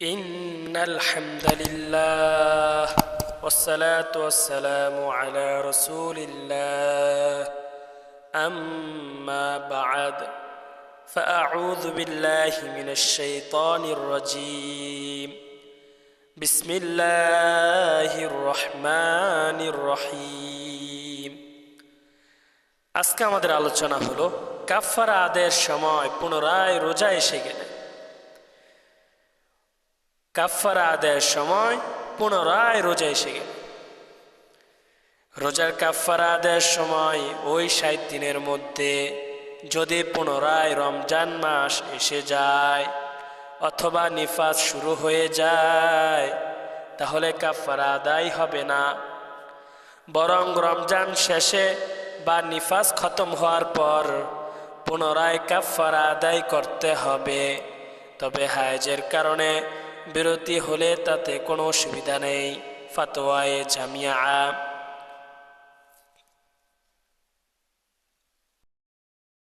إن الحمد لله والصلاة والسلام على رسول الله أما بعد فأعوذ بالله من الشيطان الرجيم بسم الله الرحمن الرحيم আজকে আমাদের আলোচনা হলো কাফারা আদায়ের সময় পুনরায় রোজা এসে গেলে কাফারা আদায়ের সময় পুনরায় রোজা এসে গেল। রোজার কাফারা আদায়ের সময় ওই ষাট দিনের মধ্যে যদি পুনরায় রমজান মাস এসে যায় অথবা নিফাস শুরু হয়ে যায়, তাহলে কাফারা আদায় হবে না। বরং রমজান শেষে বা নিফাজ খতম হওয়ার পর পুনরায় কাফারা আদায় করতে হবে। তবে হায়াজের কারণে বিরতি হলে তাতে কোনো অসুবিধা নেই। ফাতোয়ায় জামিয়া